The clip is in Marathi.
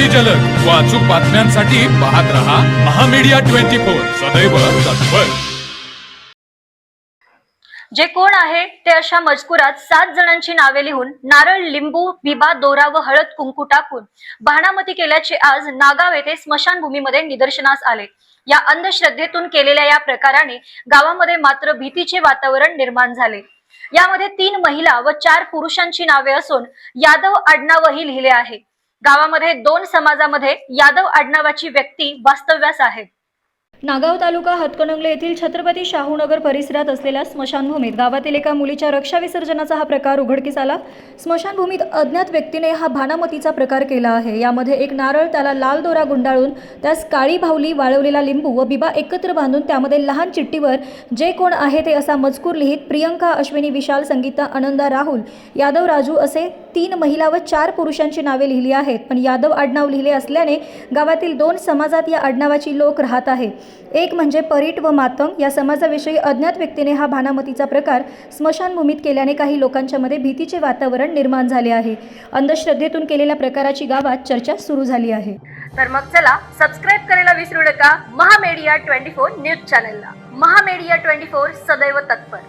अति जलद. व अचूक बातम्यांसाठी पाहत रहा महामीडिया ट्वेंटी फोर. सदैव तत्पर. जे कोण आहे ते अशा मजकुरात सात जणांची नावे लिहून नारळ लिंबू बिबा दोरा व हळद कुंकू टाकून बहाणामती केल्याचे आज नागाव येथे स्मशानभूमीमध्ये निदर्शनास आले. या अंधश्रद्धेतून केलेल्या या प्रकाराने गावामध्ये मात्र भीतीचे वातावरण निर्माण झाले. यामध्ये तीन महिला व चार पुरुषांची नावे असून यादव आडनावही लिहिले आहे. गावामध्ये दोन समाजामध्ये यादव आडनावाची व्यक्ती वास्तव्यास आहे. नागाव तालुका हातकणंगले येथील छत्रपती शाहूनगर परिसरात असलेल्या स्मशानभूमीत गावातील एका मुलीच्या रक्षा विसर्जनाचा हा प्रकार उघडकीस आला. स्मशानभूमीत अज्ञात व्यक्तीने हा भानामतीचा प्रकार केला आहे. यामध्ये एक नारळ त्याला लाल दोरा गुंडाळून त्यास काळी भावली वाळवलेला लिंबू व बिबा एकत्र बांधून त्यामध्ये लहान चिठ्ठीवर जे कोण आहे ते असा मजकूर लिहित प्रियंका अश्विनी विशाल संगीता आनंदा राहुल यादव राजू असे तीन महिला व चार पुरुषांची नावे लिहिली आहेत. पण यादव आडनाव लिहिले असल्याने गावातील दोन समाजात या आडनावाची लोक राहत आहे. एक म्हणजे परीट व मातंग. या समाजाविषयी अज्ञात व्यक्तीने हा भानामतीचा प्रकार स्मशानभूमीत केल्याने काही लोकांच्या मध्ये भीतीचे वातावरण निर्माण झाले आहे. अंधश्रद्धेतून केलेल्या प्रकाराची गावात चर्चा सुरू झाली आहे. तर मग चला सबस्क्राईब करायला विसरू नका. महामेडिया ट्वेंटी फोर न्यूज चॅनलला. महामेडिया ट्वेंटी फोर सदैव तत्पर.